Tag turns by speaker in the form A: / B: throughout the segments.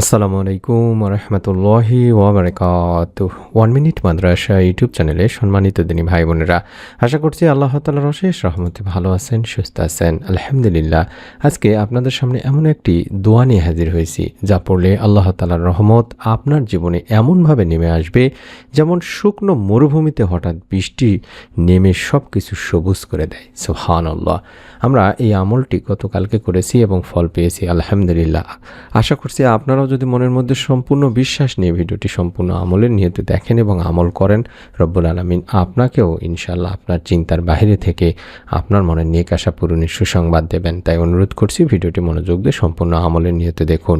A: আসসালামু আলাইকুম রহমতুল্লাহি ওবরাকাত ওয়ান মিনিট মাদ্রাসা ইউটিউব চ্যানেলে সম্মানিত দিনী ভাই বোনেরা, আশা করছি আল্লাহ তালার অশেষ রহমতে ভালো আছেন, সুস্থ আছেন। আলহামদুলিল্লাহ, আজকে আপনাদের সামনে এমন একটি দোয়া নিয়ে হাজির হয়েছি, যা পড়লে আল্লাহ তালার রহমত আপনার জীবনে এমনভাবে নেমে আসবে, যেমন শুকনো মরুভূমিতে হঠাৎ বৃষ্টি নেমে সব কিছু সবুজ করে দেয়। সুহান আল্লাহ আমরা এই আমলটি গতকালকে করেছি এবং ফল পেয়েছি, আলহামদুলিল্লাহ। আশা করছি আপনারাও যদি মনের মধ্যে সম্পূর্ণ বিশ্বাস নিয়ে ভিডিওটি সম্পূর্ণ আমলের নিয়তে দেখেন এবং আমল করেন, রব্বুল আলমিন আপনাকেও ইনশাল্লাহ আপনার চিন্তার বাইরে থেকে আপনার মনের নিয়ে কাশা পূরণের সুসংবাদ দেবেন। তাই অনুরোধ করছি ভিডিওটি মনোযোগ দিয়ে সম্পূর্ণ আমলের নিয়তে দেখুন।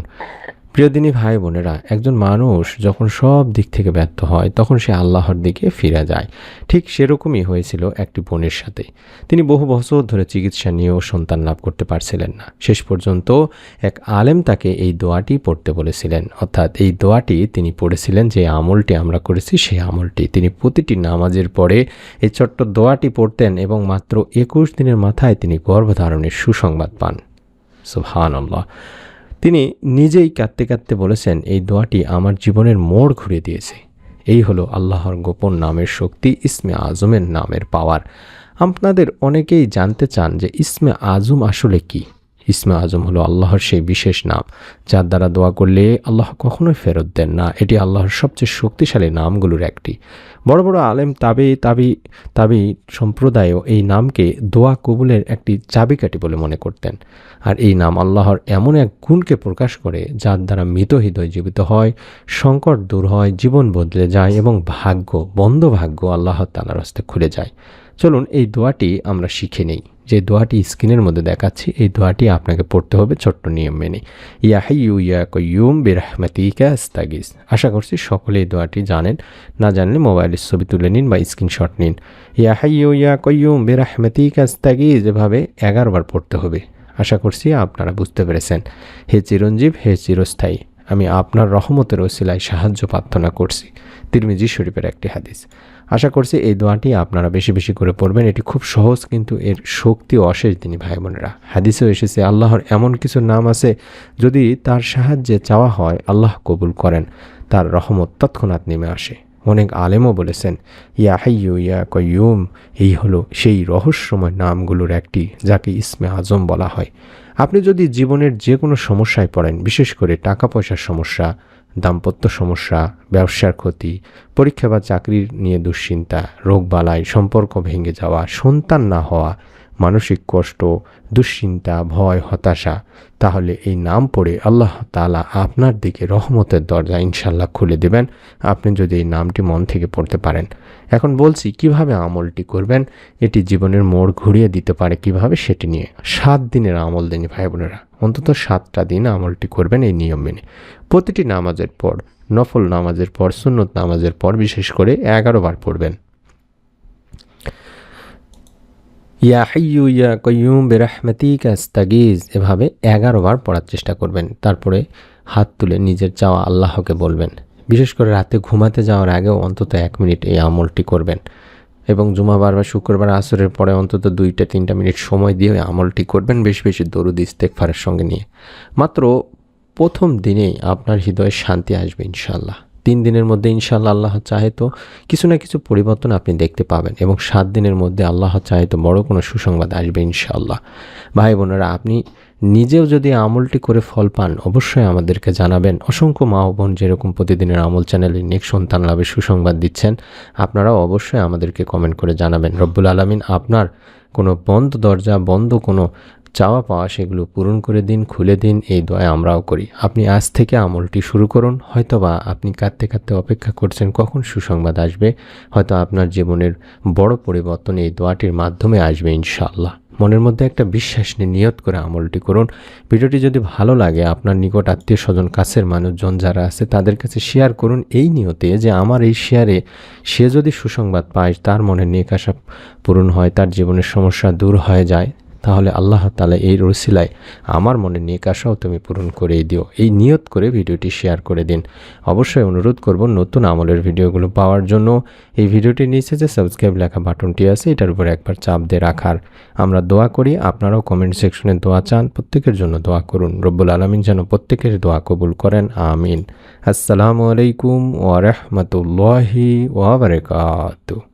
A: প্রিয়দিনী ভাই বোনেরা, একজন মানুষ যখন সব দিক থেকে ব্যর্থ হয়, তখন সে আল্লাহর দিকে ফিরে যায়। ঠিক সেরকমই হয়েছিল একটি বোনের সাথে। তিনি বহু বছর ধরে চিকিৎসা নিয়েও সন্তান লাভ করতে পারছিলেন না। শেষ পর্যন্ত এক আলেম তাকে এই দোয়াটি পড়তে বলেছিলেন। অর্থাৎ এই দোয়াটি তিনি পড়েছিলেন যে আমলটি আমরা করেছি, সেই আমলটি। তিনি প্রতিটি নামাজের পরে এই ছোট্ট দোয়াটি পড়তেন এবং মাত্র একুশ দিনের মাথায় তিনি গর্ভধারণের সুসংবাদ পান। সুহান আল্লাহ তিনি নিজেই কাঁদতে কাঁদতে বলেছেন, এই দোয়াটি আমার জীবনের মোড় ঘুরিয়ে দিয়েছে। এই হলো আল্লাহর গোপন নামের শক্তি, ইসমে আজমের নামের পাওয়ার। আপনাদের অনেকেই জানতে চান যে, ইসমে আজম আসলে কি? ইসমে আজম হলো আল্লাহর সেই বিশেষ নাম, যার দ্বারা দোয়া করলে আল্লাহ কখনোই ফেরত দেন না। এটি আল্লাহর সবচেয়ে শক্তিশালী নামগুলোর একটি। বড় বড় আলেম, তাবি তাবি তাবি সম্প্রদায়ও এই নামকে দোয়া কবুলের একটি চাবিকাঠি বলে মনে করতেন। আর এই নাম আল্লাহর এমন এক গুণকে প্রকাশ করে, যার দ্বারা মৃত হৃদয় জীবিত হয়, সংকট দূর হয়, জীবন বদলে যায় এবং ভাগ্য, বন্ধ ভাগ্য আল্লাহ তালার হস্তে খুলে যায়। চলুন এই দোয়াটি আমরা শিখে নেই। যে দোয়াটি স্ক্রিনের মধ্যে দেখাচ্ছি, এই দোয়াটি আপনাকে পড়তে হবে ছোট্ট নিয়ম মেনে। ইয়া হাইয়ু ইয়া কয়ুম বেরহমাতিকা আস্তাগিজ আশা করছি সকলে এই দোয়াটি জানেন। না জানলে মোবাইলের ছবি তুলে নিন বা স্ক্রিনশট নিন। ইয়া হাইয়ু ইয়া কয়ুম বেরহমাতিকা আস্তাগিজ এভাবে এগারোবার পড়তে হবে। আশা করছি আপনারা বুঝতে পেরেছেন। হে চিরঞ্জীব, হে চিরস্থায়ী। আমি আপনার রহমতের ওসিলায় সাহায্য প্রার্থনা করছি। তিরমিজি শরীফের একটি হাদিস। আশা করছি এই দোয়াটি আপনারা বেশি বেশি করে পড়বেন। এটি খুব সহজ, কিন্তু এর শক্তি অশেষ তিনি ভাই বোনেরা হাদিসেও এসেছে, আল্লাহর এমন কিছু নাম আছে, যদি তার সাহায্যে চাওয়া হয়, আল্লাহ কবুল করেন। তার রহমত তৎক্ষণাৎ নেমে আসে। অনেক আলেমও বলেছেন, ইয়া হাইয়ু ইয়া কয়ুম এই হলো সেই রহস্যময় নামগুলোর একটি, যাকে ইসমে আজম বলা হয়। আপনি যদি জীবনের যে কোনো সমস্যায় পড়েন, বিশেষ করে টাকা পয়সার সমস্যা, দাম্পত্য সমস্যা, ব্যবসার ক্ষতি, পরীক্ষা বা চাকরির নিয়ে দুশ্চিন্তা, রোগবালাই, সম্পর্ক ভেঙে যাওয়া, সন্তান না হওয়া মানসিক কষ্ট, দুশ্চিন্তা, ভয়, হতাশা, তাহলে এই নাম পড়ে আল্লাহ তালা আপনার দিকে রহমতের দরজা ইনশাল্লাহ খুলে দেবেন। আপনি যদি এই নামটি মন থেকে পড়তে পারেন। এখন বলছি, কীভাবে আমলটি করবেন? এটি জীবনের মোড় ঘুরিয়ে দিতে পারে কীভাবে সেটি নিয়ে। সাত দিনের আমল, দিন ভাই বোনেরা। অন্তত সাতটা দিন আমলটি করবেন এই নিয়ম মেনে। প্রতিটি নামাজের পর, নফল নামাজের পর, সুন্নত নামাজের পর বিশেষ করে এগারো বার পড়বেন। ইয়া ইয়া কয়ুম বেরাহমাতিকা আস্তাগিজ। এভাবে এগারো বার পড়ার চেষ্টা করবেন, তারপরে হাত তুলে নিজের চাওয়া আল্লাহকে বলবেন। বিশেষ করে রাতে ঘুমাতে যাওয়ার আগেও অন্তত এক মিনিট এই আমলটি করবেন এবং জুমাবার বা শুক্রবার আসরের পরে অন্তত দুইটা, তিনটা মিনিট সময় দিয়ে আমলটি করবেন বেশি বেশি দরুদ ইস্তেকফারের সঙ্গে নিয়ে। মাত্র প্রথম দিনেই আপনার হৃদয়ে শান্তি আসবে ইনশাল্লাহ তিন দিনের মধ্যে ইনশাল্লাহ আল্লাহ চাহে তো কিছু না কিছু পরিবর্তন আপনি দেখতে পাবেন এবং সাত দিনের মধ্যে আল্লাহ চাহে তো বড় কোনো সুসংবাদ আসবে ইনশাল্লাহ ভাই বোনেরা, আপনি নিজেও যদি আমলটি করে ফল পান, অবশ্যই আমাদেরকে জানাবেন। অসংখ্য মা বোন যেরকম প্রতিদিনের আমল চ্যানেলে নেক সন্তান লাভের সুসংবাদ দিচ্ছেন, আপনারাও অবশ্যই আমাদেরকে কমেন্ট করে জানাবেন। রব্বুল আলমিন আপনার কোনো বন্ধ দরজা, বন্ধ কোনো চাওয়া পাওয়া সেগুলো পূরণ করে দিন, খুলে দিন, এই দোয়া আমরাও করি। আপনি আজ থেকে আমলটি শুরু করুন। হয়তোবা আপনি কাঁদতে কাঁদতে অপেক্ষা করছেন কখন সুসংবাদ আসবে। হয়তো আপনার জীবনের বড় পরিবর্তন এই দোয়াটির মাধ্যমে আসবে ইনশাআল্লাহ। মনের মধ্যে একটা বিশ্বাস নিয়ে নিয়ত করে আমলটি করুন। ভিডিওটি যদি ভালো লাগে, আপনার নিকট আত্মীয় স্বজন কাছের মানুষজন যারা আছে, তাদের কাছে শেয়ার করুন এই নিয়তে যে আমার এই শেয়ারে সে যদি সুসংবাদ পায়, তার মনে নিয়ে আসা পূরণ হয়, তার জীবনের সমস্যা দূর হয়ে যায়। তাহলে আল্লাহ তালা এই রসিলায় আমার মনে নেক আশাও তুমি পূরণ করেই দিও। এই নিয়ত করে ভিডিওটি শেয়ার করে দিন। অবশ্যই অনুরোধ করব নতুন আমলের ভিডিওগুলো পাওয়ার জন্য। এই ভিডিওটির নিচে যে সাবস্ক্রাইব লেখা বাটনটি আছে, এটার উপরে একবার চাপ দিয়ে রাখার। আমরা দোয়া করি, আপনারাও কমেন্ট সেকশনে দোয়া চান। প্রত্যেকের জন্য দোয়া করুন। রব্বুল আলমিন যেন প্রত্যেকের দোয়া কবুল করেন। আমিন। আসসালামু আলাইকুম ওয়া রাহমাতুল্লাহি ওয়া